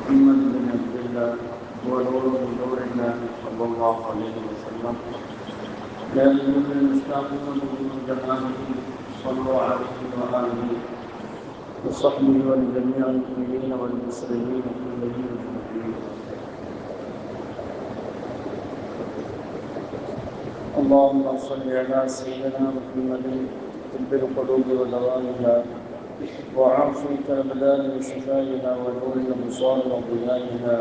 محمد بن عبد الله هو نور من نور الله صلى الله عليه وسلم. لا يؤمن المستقيم من جماله صلوا عليه وآله وصحبه ولجميع المؤمنين والمسلمين الذين في اللهم صل على سيدنا محمد طب القلوب ودوائها وعافيك الابدان وشفائها ونور الابصار وضيائها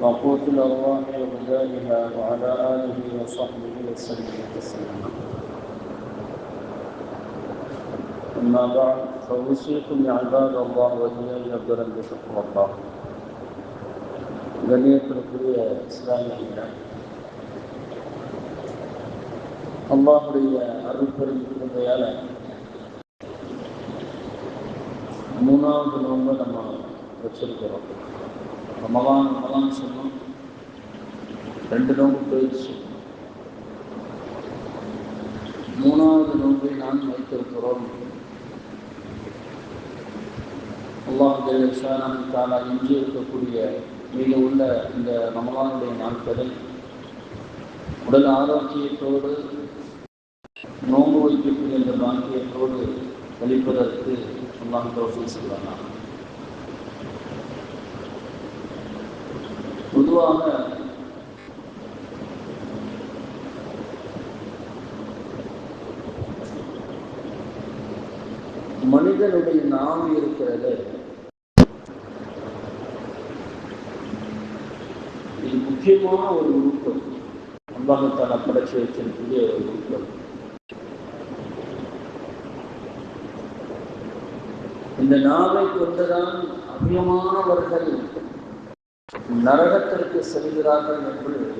وقوت الارواح وغذائها وعلى اله وصحبه وسلم تسليما اما بعد فاوصيكم يا عباد الله واياي اولا بتقوى الله கண்ணியத்திற்குரிய இஸ்லாமிய அல்லாஹுடைய அருள் பெருமையால மூணாவது நோன்பை நம்ம வச்சிருக்கிறோம். ரமலான் ரமலான் சொன்னோம். ரெண்டு நோம்பு போயிடுச்சு. மூணாவது நோன்பை நான் வைத்திருக்கிறோம். அல்லாஹ் ஜெயசானம் தாலா இன்று இருக்கக்கூடிய மீது உள்ள இந்த ரமலானுடைய நாட்களை உடல் ஆரோக்கியத்தோடு நோன்பு வைக்கக்கூடிய இந்த பாக்கியத்தோடு கழிப்பதற்கு அல்லாஹ் தோஃபி சொல்வாங்க பொதுவாக மனிதனுடைய நாம் இருக்கிறது. இது முக்கியமான ஒரு உறுப்பு அல்லாஹத்தால படைச்சு வைத்திருக்கக்கூடிய ஒரு உறுப்பு இந்த நாவை கொண்டுதான் அதிகமானவர்கள் நரகத்திற்கு செல்கிறார்கள் என்று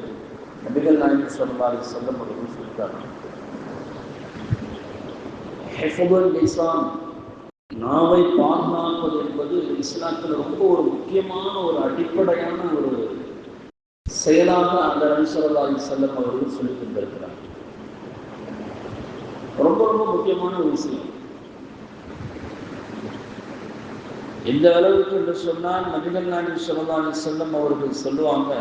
நபிகள் நாயகம் சொல்வார் சொல்லப்படுவது முடியும் நாவை பாதுகாப்பது என்பது இஸ்லாத்தில் ரொம்ப ஒரு முக்கியமான ஒரு அடிப்படையான ஒரு செயலாக அந்த நபிசல்லாஹி செல்லும் அவர்கள் சொல்லி கொண்டிருக்கிறார். ரொம்ப ரொம்ப முக்கியமான ஒரு விஷயம். எந்த அளவுக்கு என்று சொன்னால் நபிகள் நாயகி சொல்லலாம் செல்லும் அவர்கள் சொல்லுவாங்க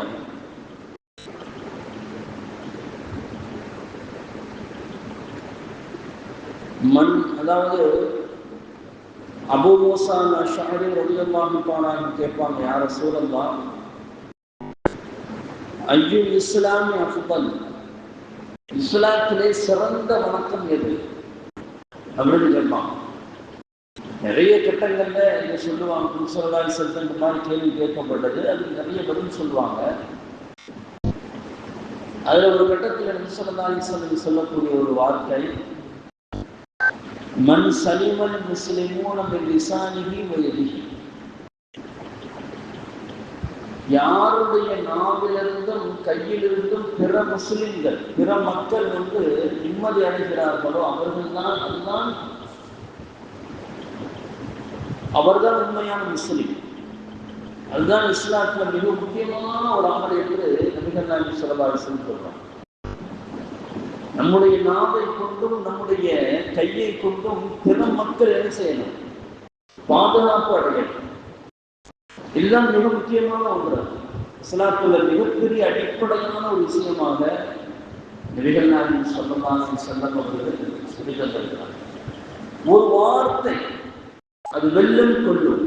மண் அதாவது அபு மூசா ஷஹரி ரலியல்லாஹு கேட்பாங்க யார சூழல்லா ஐயோ இஸ்லாமி அஃபல் இஸ்லாத்திலே சிறந்த வணக்கம் எது? அப்படின்னு கேட்பாங்க. நிறைய கட்டங்கள்ல இங்க சொல்லுவாங்க? புருஷர்களால் செலுத்த மாதிரி கேள்வி கேட்கப்பட்டது. அதுக்கு நிறைய பதில் சொல்லுவாங்க. அதுல ஒரு கட்டத்தில் நிமிஷம் சொல்லி சொல்லக்கூடிய ஒரு வார்த்தை. மண் சலிமன் முஸ்லிமூன லிசானிகி வயதி யாருடைய நாவிலிருந்தும் கையிலிருந்தும் பிற முஸ்லிம்கள் பிற மக்கள் வந்து நிம்மதி அடைகிறார்களோ அவர்கள்தான் அதுதான் அவர்தான் உண்மையான முஸ்லிம். அதுதான் இஸ்லாத்துல மிக முக்கியமான ஒரு அமல் என்று நபிகள் நாயகி சொல்லலாறு நம்முடைய நாவை கொண்டும் நம்முடைய கையை கொண்டும் பிற மக்கள் என்ன செய்யணும்? பாதுகாப்பு அடையணும். இதுதான் மிக முக்கியமான ஒன்று. இஸ்லாத்துல மிகப்பெரிய அடிப்படையான ஒரு விஷயமாக நபிகள் நாயகி சொல்லலாம் செல்லம் அவர்கள் சொல்லி தந்திருக்கிறார் ஒரு வார்த்தை அது வெல்லும் கொள்ளும்.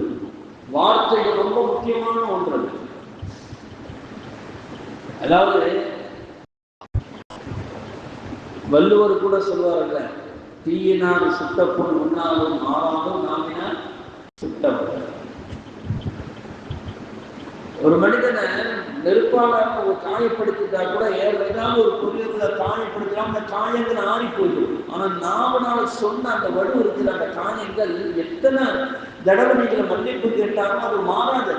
வார்த்தைகள் ரொம்ப முக்கியமான ஒன்று அதாவது வள்ளுவர் கூட சொல்வார்கள் தீயினால் சுட்டப்புண் உண்ணாலும் மாறாலும் நாமினால் சுட்டவர் ஒரு மனிதனை நெருப்பால ஒரு காயப்படுத்திட்டா கூட ஏதாவது ஒரு பொருளில காயப்படுத்தலாம் அந்த காயங்கள் ஆறி போயிடும். ஆனா நாவனால சொன்ன அந்த வடு இருக்கிற அந்த காயங்கள் எத்தனை தடவை நீங்கள் மன்னிப்பு கேட்டாலும் அது மாறாது.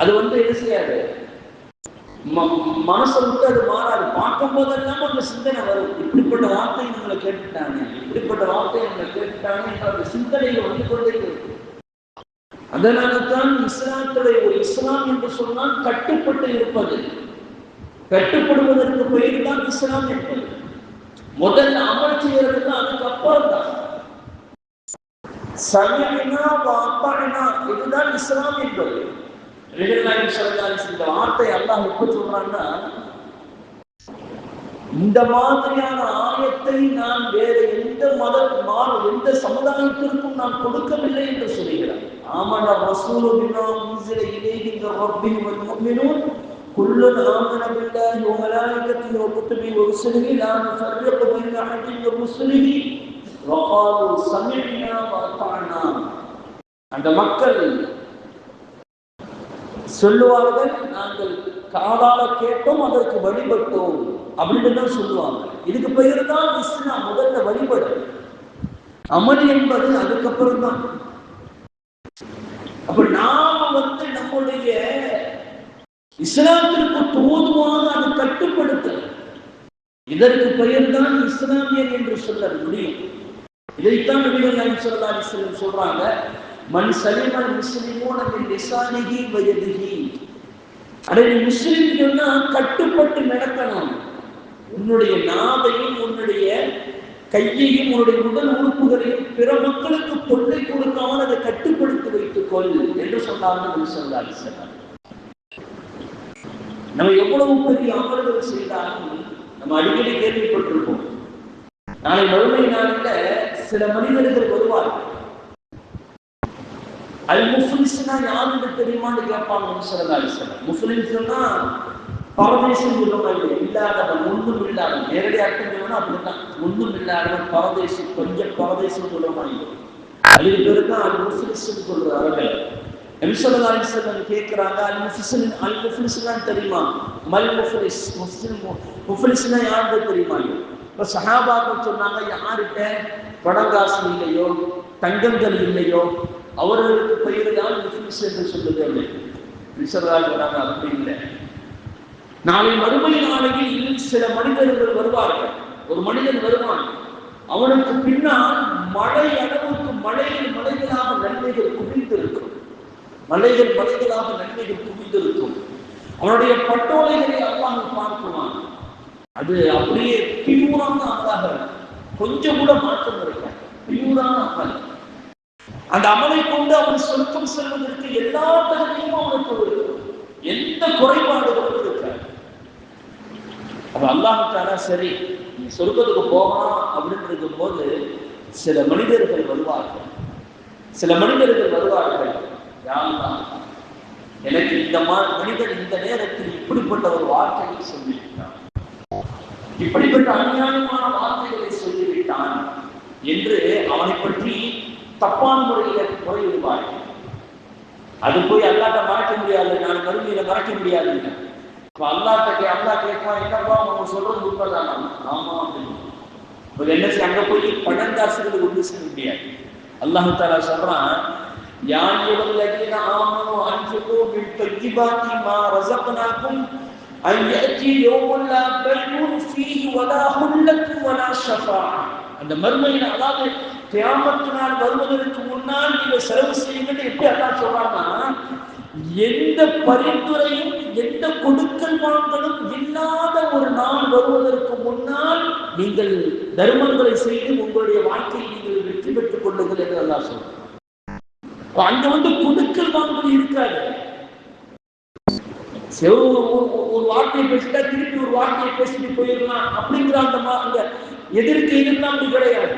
அது வந்து என்ன செய்யாது? மனசை விட்டு அது மாறாது. பார்க்கும் போதெல்லாம் அந்த சிந்தனை வரும். இப்படிப்பட்ட வார்த்தை நம்மளை கேட்டுட்டாங்க இப்படிப்பட்ட வார்த்தை நம்மளை கேட்டுட்டாங்க என்ற அந்த சிந்தனைகள் வந்து கொண்டே இருக்கும் அதனால தான் இஸ்லாத்துடைய ஒரு இஸ்லாம் என்று சொன்னால் கட்டுப்பட்டு இருப்பது. கட்டுப்படுவதற்கு பெயர் தான் இஸ்லாம் என்பது. முதல்ல அமல் செய்யறது அதுக்கு அப்புறம் தான். சமினா வாப்பானா இதுதான் இஸ்லாம் என்பது. நபிகள் சொல்லலாம் இந்த வார்த்தை அல்லாஹ் எப்ப சொல்றான்னா இந்த மாதிரியான ஆயத்தை நான் வேற எந்த மத மாறு எந்த சமுதாயத்திற்கும் நான் கொடுக்கவில்லை என்று சொல்கிறார் ஆமன ரசூலு பிமா உன்சில இலைஹி மின் ரப்பிஹி வல் முஃமினூன். குல்லுன் ஆமன பில்லாஹி வ மலாயிகத்திஹி வ குதுபிஹி வ ருசுலிஹி லா நுஃபர்ரிகு பைன அஹதின் மின் ருசுலிஹி. வ காலு சமிஅனா வ அத்தஅனா அந்த மக்கள் சொல்லுவார்கள் நாங்கள் காதால கேட்டோம் அதற்கு வழிபட்டோம். அப்படின்னு தான் சொல்லுவாங்க. இதுக்கு பெயர் தான் இஸ்லாம் முதல்ல வழிபடு. அமல் என்பது அதுக்கப்புறம் தான் அப்ப நாம வந்து நம்முடைய இஸ்லாத்திற்கு போதுமான அது கட்டுப்படுத்த இதற்கு பெயர் தான் இஸ்லாமியர் என்று சொல்ல முடியும். இதைத்தான் நபிகள் நாயகம் ஸல்லல்லாஹு சொல்றாங்க. மண் சலிமன் முஸ்லிமோ மின் நிசானிகி வயதுகி அடைய அடே முஸ்லிம் சொன்னா கட்டுப்பட்டு நடக்க உன்னுடைய நாவையும் உன்னுடைய கையையும் உன்னுடைய உடல் உறுப்புகளையும் பிற மக்களுக்கு தொல்லை கொடுக்காமல் அதை கட்டுப்படுத்தி வைத்துக் கொள் என்று சொன்னார்கள் நபி ஸல்லல்லாஹு நம்ம எவ்வளவு பெரிய அமல்கள் செய்தாலும் நம்ம அடிக்கடி கேள்விப்பட்டிருப்போம். நாளை மறுமை நாளில் சில மனிதர்கள் வருவார்கள். அல் முஃப்லிஸ்னா யாருன்னு தெரியுமான்னு கேட்பாங்க முசலதாரி சிலர் பரதேசம் சொல்லுவாங்க இல்லாதவன் ஒன்றும் இல்லாதவன் நேரடி அர்த்தம் சொல்லணும் அப்படித்தான். ஒன்றும் இல்லாதவன் பரதேசி கொஞ்சம் பரதேசம் சொல்லுவாங்க அதுக்கு பேரு தான் அல் முஃப்லிஸ் சொல்ற அவர்கள் எம்சலதாரி சிலர் கேட்கிறாங்க அல் முஃப்லிஸ் அல் முஃப்லிஸ்னா தெரியுமா? மல் முஃப்லிஸ் முஸ்லிம் முஃப்லிஸ்னா யாருன்னு தெரியுமா? இப்போ சஹாபாக்கள் சொன்னாங்க யார்கிட்ட பணங்காசு இல்லையோ தங்கங்கள் இல்லையோ அவர்களுக்கு பெயர் தான் முஸ்லிம்ஸ் என்று சொல்லுது அப்படின்னு ரிசர்வாக அப்படி இல்லை. நாளை மறுமை நாளையில் சில மனிதர்கள் வருவார்கள். ஒரு மனிதன் வருவான். அவனுக்கு பின்னால் மழை அளவுக்கு மழையில் மலைகளாக நன்மைகள் குவிந்திருக்கும். மலைகள் மலைகளாக நன்மைகள் குவிந்திருக்கும். அவனுடைய பட்டோலைகளை அல்லாஹ் பார்க்குவான். அது அப்படியே பியூரான அமலாக கொஞ்சம் கூட மாற்றம் இருக்காது பியூரான அமல். அந்த அமலை கொண்டு அவன் சொர்க்கம் செல்வதற்கு எல்லா தகுதியும் அவனுக்கு எந்த குறைபாடுகளும் அப்ப அல்லாஹாலா சரி நீ சொர்க்கத்துக்கு போகலாம் அப்படின்னு இருக்கும்போது சில மனிதர்கள் வருவார்கள். சில மனிதர்கள் வருவார்கள். யாருதான் எனக்கு இந்த மா- மனிதன் இந்த நேரத்தில் இப்படிப்பட்ட ஒரு வார்த்தையை சொல்லிவிட்டான். இப்படிப்பட்ட அநியாயமான வார்த்தைகளை சொல்லிவிட்டான் என்று அவனை பற்றி தப்பான முறையில முறையிடுவார்கள் அது போய் அல்லாட்ட மறக்க முடியாது நான் மறுமையில மறக்க முடியாது இப்ப அல்லாட்ட கே அல்லா கேட்பான் என்னப்பா அவங்க சொல்றது உண்மைதான்? ஆமா அப்படின்னு. இப்ப என்ன செய்ய அங்க போய் பணம் காசுகள் ஒன்று செய்ய முடியாது. அல்லாஹு தாலா சொல்றான் யா அய்யுஹல்லதீன ஆமனு அன்ஃபிகு மின் தய்யிபாத்தி மா ரஸக்னாக்கும் அன் யஅதி யௌமுன் லா பைஉன் ஃபீஹி வலா ஹுல்லத்து வலா ஷஃபா. அந்த மறுமையில் அதாவது கியாமத்து நாள் வருவதற்கு முன்னால் நீங்க செலவு செய்யுங்கன்னு எப்படி அல்லாஹ் சொல்றாங்கன்னா எந்த பரிந்துரையும் எந்த கொடுக்கல் வாங்கலும் இல்லாத ஒரு நாள் வருவதற்கு முன்னால் நீங்கள் தர்மங்களை செய்து உங்களுடைய வாழ்க்கையை நீங்கள் வெற்றி பெற்றுக் கொள்ளுங்கள் என்று அல்லாஹ் சொல்றேன். அங்க வந்து கொடுக்கல் வாங்கல் இருக்காது. ஒரு- ஒரு- வார்த்தையை பேசிட்டா திருப்பி ஒரு வார்த்தையை பேசிட்டு போயிடலாம் அப்படிங்கிற அந்த அந்த எதிர்க்கு எதிர்லாம் அப்படி கிடையாது.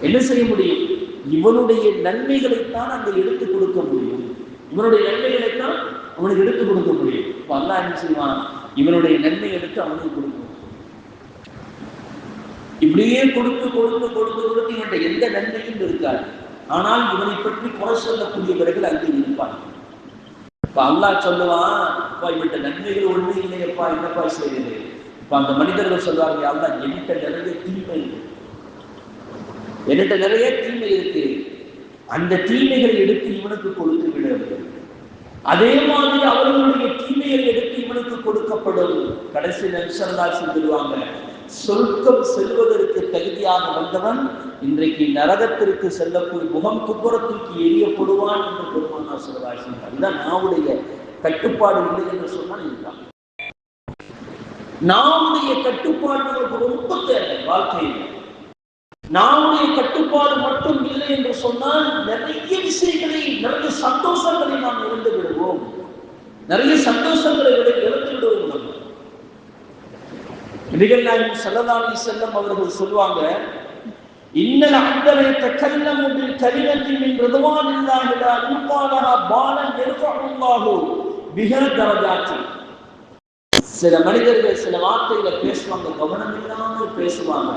என்ன செய்ய முடியும்? இவனுடைய நன்மைகளைத்தான் அங்க எடுத்து கொடுக்க முடியும். இவனுடைய நன்மைகளைத்தான் அவனுக்கு எடுத்து கொடுக்க முடியும். இப்ப அல்லா என்ன செய்வான் இவனுடைய நன்மை எடுத்து அவனுக்கு கொடுக்கும் இப்படியே கொடுத்து கொடுத்து கொடுத்து கொடுத்து இவன்கிட்ட எந்த நன்மையும் இருக்காது. ஆனால் இவனை பற்றி குறை சொல்லக்கூடியவர்கள் அங்கே இருப்பான். இப்ப அல்லாஹ் சொல்லுவான் அப்பா இவன்ட்ட நன்மைகள் ஒன்று இல்லையப்பா என்னப்பா செய்யுது இப்ப அந்த மனிதர்கள் சொல்வாங்க அல்லாஹ் என்கிட்ட நிறைய தீமை இருக்கு. என்கிட்ட நிறைய தீமை இருக்கு. அந்த தீமைகளை எடுத்து இவனுக்கு கொடுத்து விடவில்லை அதே மாதிரி அவர்களுடைய தீமைகள் எடுத்து இவனுக்கு கொடுக்கப்படும். கடைசி நபிசல்லா சொல்லுவாங்க சொர்க்கம் செல்வதற்கு தகுதியாக வந்தவன் இன்றைக்கு நரகத்திற்கு செல்லக்கூடிய முகம் குப்புறத்திற்கு எரியப்படுவான் என்று பெருமானா சொல்வார்கள் அதுதான் நாவுடைய கட்டுப்பாடு இல்லை என்று சொன்னால் இதுதான். நாவுடைய கட்டுப்பாடு ரொம்ப தேவை வாழ்க்கையில். நாவுடைய கட்டுப்பாடு மட்டும் இல்லை என்று சொன்னால் நிறைய விஷயங்களை நிறைய சந்தோஷங்களை நாம் இழந்து விடுவோம். நிறைய சந்தோஷங்களை விட இழந்து விடுவோம் நம்ம நிகழ்நாயகம் செல்லதானி செல்லம் அவர்கள் சொல்லுவாங்க இன்னல் அந்தரை தக்கல்லம் பில் கலிமத்தி மின் ரிதுவான் இல்லாஹிலா யுகாலஹா பாலன் யர்ஃபஉல்லாஹு மிக தரஜாத்தி. சில மனிதர்கள் சில வார்த்தைகளை பேசுவாங்க கவனம் இல்லாமல் பேசுவாங்க.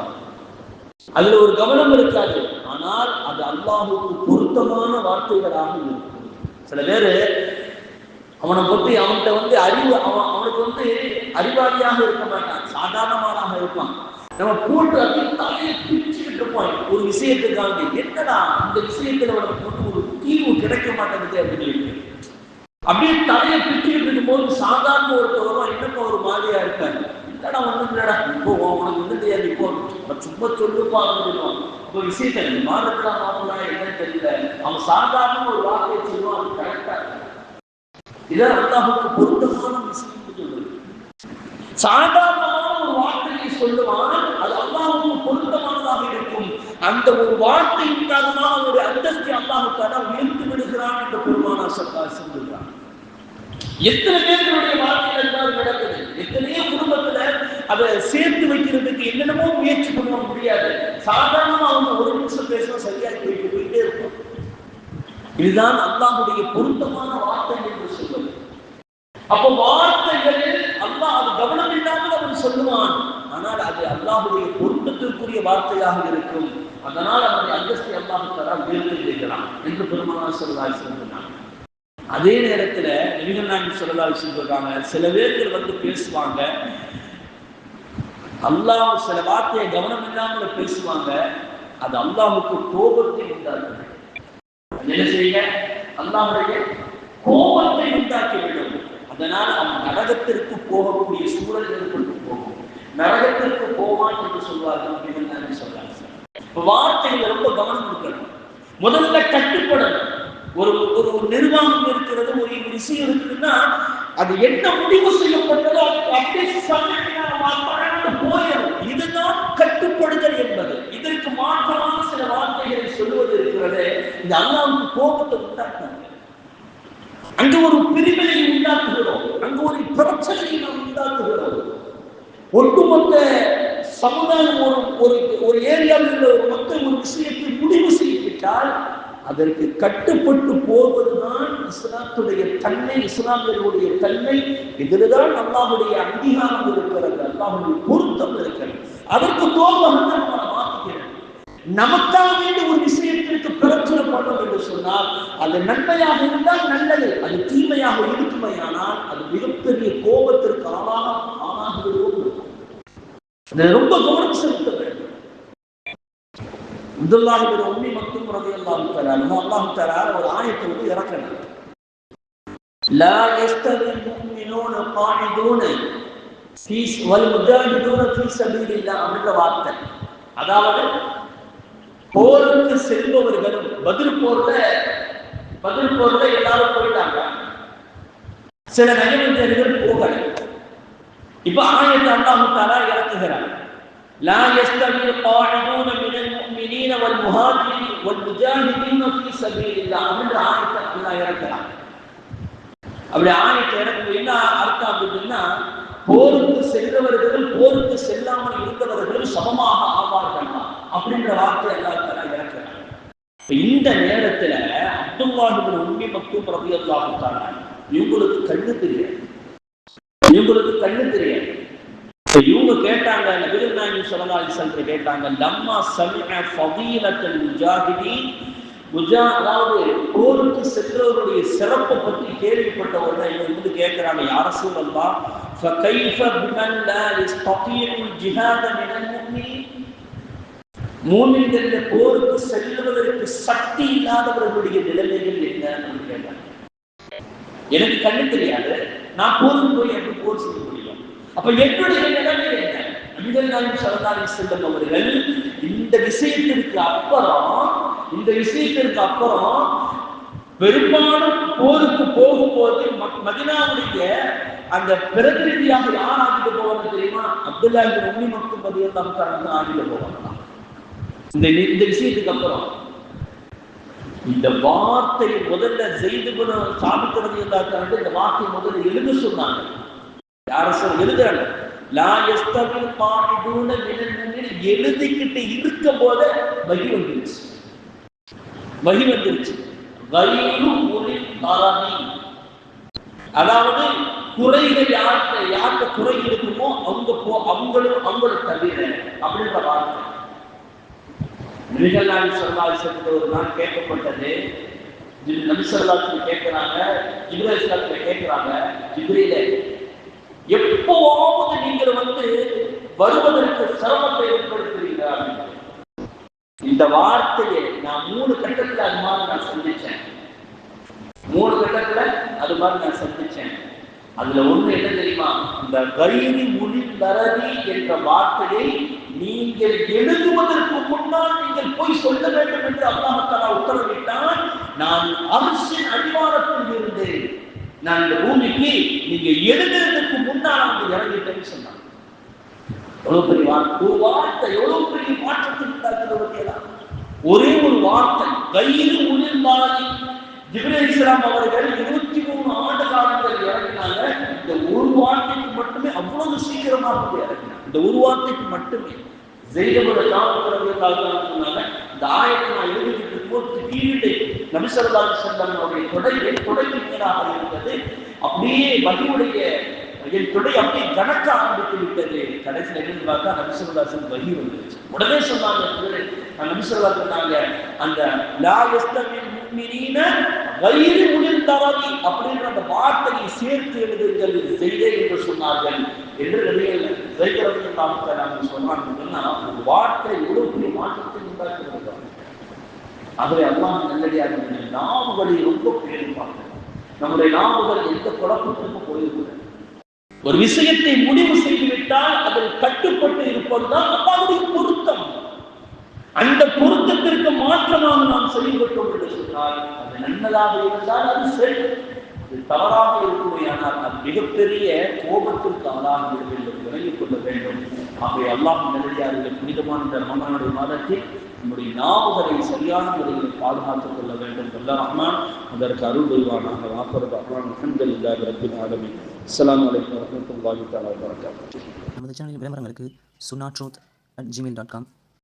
அதுல ஒரு கவனம் இருக்காது ஆனால் அது அல்லாஹுக்கு பொருத்தமான வார்த்தைகளாக இருக்கும். சில பேரு அவனை பத்தி அவன்கிட்ட வந்து அறிவு அவன் அவனுக்கு வந்து அறிவாளியாக இருக்க மாட்டான் சாதாரணமானாக இருப்பான். நம்ம போட்டு அப்படி தலையை பிரிச்சுக்கிட்டு இருப்போம். ஒரு விஷயத்துக்காக என்னடா இந்த விஷயத்துல உனக்கு வந்து ஒரு தீர்வு கிடைக்க மாட்டேங்குது அப்படின்னு அப்படியே தலையை பிரிச்சுக்கிட்டு இருக்கும்போது சாதாரண ஒருத்தவரும் இன்னமும் ஒரு மாதிரியா இருக்காரு? இல்லடா ஒன்றும் இல்லடா. இப்போ உனக்கு ஒண்ணும் தெரியாது இப்போ. அவன் சும்மா சொல்லுப்பா அப்படின்னு இப்போ விஷயத்தை நீ மாறலாம் என்னன்னு தெரியல. அவன் சாதாரண ஒரு வார்த்தையை சொல்லுவான் அது கரெக்டா இதான் அல்லாஹுக்கு பொருத்தமான விஷயம் சொல்றது. சாதாரணமான ஒரு வார்த்தையை சொல்லுவான் அது அல்லாஹுக்கு பொருத்தமானதாக இருக்கும். அந்த ஒரு வார்த்தையின் காரணமாக ஒரு அந்தஸ்தை அல்லாஹுக்கான உயர்த்து விடுகிறான் என்று பெருமானா சல்லா சொல்லுகிறான் எத்தனை பேர்களுடைய வாழ்க்கையில இருந்தாலும் நடக்குது? எத்தனையோ குடும்பத்தில் அதை சேர்த்து வைக்கிறதுக்கு என்னென்னமோ முயற்சி பண்ண முடியாது. சாதாரணமா அவங்க ஒரு நிமிஷம் பேசினா சரியாகி போயிட்டு போயிட்டே இருக்கும். இதுதான் அல்லாஹுடைய பொருத்தமான வார்த்தை என்று சொல்வது. அப்ப வார்த்தைகள் அல்லாஹ் அது கவனம் இல்லாமல் அவன் சொல்லுவான். ஆனால் அது அல்லாஹுடைய பொருத்தத்திற்குரிய வார்த்தையாக இருக்கும். அதனால் அவனுடைய அந்தஸ்தை அல்லாஹு தரா உயர்த்தி வைக்கலாம் என்று பெருமானார் சொல்லலாய் சொல்கிறான் அதே நேரத்துல நபிகள் நாயகம் சொல்லலாய் சொல்றாங்க சில பேர்கள் வந்து பேசுவாங்க அல்லாஹ் சில வார்த்தையை கவனம் இல்லாமல் பேசுவாங்க. அது அல்லாஹுக்கு கோபத்தை உண்டாக்குது என்ன செய்ய அல்லாஹுடைய கோபத்தை உண்டாக்கிவிடும். அதனால் அவன் நரகத்திற்கு போகக்கூடிய சூழல் ஏற்பட்டு போகும். நரகத்திற்கு போவான் என்று சொல்வார்கள் அப்படின்னு சொல்றாங்க. வார்த்தையில ரொம்ப கவனம் இருக்கணும். முதல்ல கட்டுப்படணும். ஒரு ஒரு நிர்வாகம் இருக்கிறது ஒரு விஷயம் இருக்குன்னா அது என்ன முடிவு செய்யப்பட்டதோ அப்படியே சமயமான போயிடும். இதுதான் கட்டுப்படுதல் என்பது. இதற்கு மாற்றமான சில வார்த்தைகளை சொல்லுவது இருக்கிறது. இந்த அல்லாவுக்கு கோபத்தை உண்டாக்குறது அங்கு ஒரு பிரிவினை உண்டாக்குகிறோம். அங்கு ஒரு பிரச்சனையை நாம் உண்டாக்குகிறோம். ஒட்டுமொத்த சமுதாயம் ஒரு ஒரு ஒரு ஏரியாவில் உள்ள ஒரு மக்கள் ஒரு விஷயத்தை முடி விட்டால் அதற்கு கட்டுப்பட்டு போவதுதான் இஸ்லாத்துடைய தன்மை இஸ்லாமியர்களுடைய தன்மை. இதில்தான் அல்லாஹுடைய அங்கீகாரம் இருக்கிறது அல்லாஹுடைய பொருத்தம் இருக்கிறது. அதற்கு கோபம் நம்ம மாற்றிக்கிறோம் நமக்காக வேண்டி ஒரு விஷயத்திற்கு பிரச்சனை பண்ணோம் என்று சொன்னால் அது நன்மையாக இருந்தால் நல்லது அது தீமையாக இருக்குமையானால் அது மிகப்பெரிய கோபத்திற்கு ஆளாக ஆளாகுவதோடு இதை ரொம்ப கவனம் செலுத்த வேண்டும் அப்துல்லாஹிபின் உம்மி மக்தும் ரலியல்லாஹு தஆலா அல்லாஹ் தஆலா ஒரு ஆயத்தை வந்து இறக்கணும் لا يستوي المؤمنون القاعدون في والمجاهدون في سبيل الله அப்படின்ற வார்த்தை அதாவது போருக்கு செல்பவர்களும் பதில் போர்ல பதில் போர்ல எல்லாரும் போயிட்டாங்க சில நயவஞ்சர்கள் போகல இப்ப ஆயத்தை அல்லாஹு தாலா இறக்குகிறார் لا يستوي القاعدون من المؤمنين والمهاجرين والمجاهدين في سبيل الله அப்படின்ற ஆயத்தை அல்லாஹ் இறக்குறான் அப்படி ஆயத்தை இறக்கும்போது என்ன அர்த்தம் அப்படின்னா போருக்கு சென்றவர்கள் போருக்கு செல்லாமல் இருந்தவர்கள் சமமாக ஆவார்கள் அப்படின்ற வார்த்தை எல்லாத்தால இறக்குறாங்க இந்த நேரத்துல அப்துல்லாஹிபின் உண்மை மக்தூம் ரபி அல்லாஹால இவங்களுக்கு கண்ணு தெரியாது இவங்களுக்கு கண்ணு தெரியாது இவங்க கேட்டாங்க நபிகள் நாயகம் ஸல்லல்லாஹு அலைஹி வஸல்லம் கேட்டாங்க லம்மா சமிஅ ஃபதீலத்தல் முஜாஹிதீன் முஜா அதாவது போருக்கு சென்றவருடைய சிறப்பை பற்றி கேள்விப்பட்ட உடனே இவங்க வந்து கேட்கிறாங்க யார சூழல்லா فكيف بمن لا يستطيع الجهاد من المؤمنين மூமின்கள் போருக்கு செல்வதற்கு சக்தி இல்லாதவர்களுடைய நிலைமைகள் என்ன கேட்டாங்க எனக்கு கண்ணு தெரியாது நான் போருக்கு போய் எப்படி போர் செய்ய முடியும் அப்ப என்னுடைய நிலைமை என்ன? நபிகள் நாயகம் சரதாரி செல்லம் அவர்கள் இந்த விஷயத்திற்கு அப்புறம் இந்த விஷயத்திற்கு அப்புறம் பெரும்பாலும் போருக்கு போகும்போது மதினாவுடைய அந்த பிரதிநிதியாக யார் ஆகிட்டு போவாங்க தெரியுமா? அப்துல்லா உண்ணி மட்டும் தான் ஆகிட்டு போவாங்க இந்த இந்த விஷயத்துக்கு அப்புறம். இந்த வார்த்தை முதல்ல செய்து சாப்பிட்டு இந்த வார்த்தை முதல்ல எழுந்து சொன்னாங்க. யாரும் எழுதுறாங்க லா எஸ்தவில் பாடிதூன எழுதிக்கிட்டு இருக்கும் போத வகி வந்துருச்சு. வகி வந்துருச்சு. வயிறு ஒளி தாராமி அதாவது குறைகள் யார்கிட்ட யார்கிட்ட குறை இருக்குமோ அவங்க போ அவங்களும் அவங்கள தவிர அப்படின்ற வார்த்தை. நபிகள்நாயகி ஸல்லல்லாஹு ஒரு நாள் கேட்கப்பட்டது. ஜிப் நபி கேட்கிறாங்க ஜிப்ரீல் கேட்கிறாங்க ஜிப்ரீலே எப்போவாவது நீங்கள் வந்து வருவதற்கு சிரமத்தை ஏற்படுத்துறீங்களா இந்த வார்த்தையை நான் மூணு கட்டத்துல அது மாதிரி நான் சந்திச்சேன். மூணு கட்டத்துல அது மாதிரி நான் சந்திச்சேன். அதுல ஒண்ணு என்ன தெரியுமா? இந்த கைவி மொழி தரதி என்ற வார்த்தையை நீங்கள் எழுதுவதற்கு முன்னால் நீங்கள் போய் சொல்ல வேண்டும் என்று அல்லாஹத்தாலா உத்தரவிட்டால் நான் அரசின் அடிவாரத்தில் இருந்தேன். நான் இந்த பூமிக்கு நீங்க எழுதுறதுக்கு இறங்கிட்டேன்னு சொன்னாங்க. எவ்வளவு பெரிய வார்த்தை? ஒரு வார்த்தை எவ்வளவு பெரிய மாற்றத்தை உண்டாக்குறது ஒரே ஒரு வார்த்தை கையில் உளிர்ந்தாலே ஜிப்ரேல் இஸ்லாம் அவர்கள் இருபத்தி மூணு ஆண்டு காலங்கள் இறங்கினாங்க. இந்த ஒரு வார்த்தைக்கு மட்டுமே அவ்வளவு சீக்கிரமாக இறங்கினாங்க. இந்த ஒரு வார்த்தைக்கு மட்டுமே. ஜெயிதபுர தாமதம் சொன்னாங்க இந்த ஆயத்தை நான் எழுதிட்டு இருக்கும்போது திடீர்னு நபிசல்லாஹு செல்லம் தொடர்பை தொடங்கி மேலாக இருந்தது. அப்படியே வகியுடைய என் தொடை அப்படி கணக்க ஆரம்பித்து விட்டது. கடைசியில் என்னன்னு பார்த்தா நபிசல்லாசன் வகி வந்துருச்சு. உடனே சொன்னாங்க நபிசல்லா சொன்னாங்க அந்த லா எஸ்தமின் முக்மினீன வயிறு முடிந்தவதி அப்படின்ற அந்த வார்த்தையை சேர்த்து எழுதுங்கள் செய்தே என்று சொன்னார்கள். என்று நிலையில் ஜெயிக்கிறது நாமத்தை நாங்கள் சொன்னாங்கன்னா ஒரு வார்த்தை எவ்வளவு பெரிய மாற்றத்தை உண்டாக்கி வருகிறோம் ஆகவே அல்லாஹ் நல்லடியாக நாவுகளை ரொம்ப பேருப்பாங்க நம்முடைய நாவுகள் எந்த குழப்பத்திற்கும் போயிருக்கிறது ஒரு விஷயத்தை முடிவு செய்துவிட்டால் அதில் கட்டுப்பட்டு இருப்பதுதான் அப்பாவுடைய பொருத்தம். அந்த பொருத்தத்திற்கு மாற்றமாக நாம் செயல்பட்டோம் என்று சொன்னால் அது நன்மதாக இருந்தால் அது சரி. அது தவறாக இருக்குமையானால் அது மிகப்பெரிய கோபத்திற்கு ஆளாக வேண்டும் விலகிக் கொள்ள வேண்டும். ஆகவே அல்லாஹ் நல்லடியார்கள் புனிதமான இந்த ரமணானுடைய மாதத்தில் நம்முடைய நாவுகளை சரியான முறையில் பாதுகாத்துக் கொள்ள வேண்டும். அல்ல ரஹ்மான் அதற்கு அருள் புரிவானாக. வாப்பர் அஹ்மான் மகன்கள் இல்லாத ரப்பின் ஆலமி அஸ்லாம் வலைக்கம் வரமத்துல்லாஹி தாலா வரகாத்து நமது சேனலின் விளம்பரங்களுக்கு சுனா truth at Gmail dot com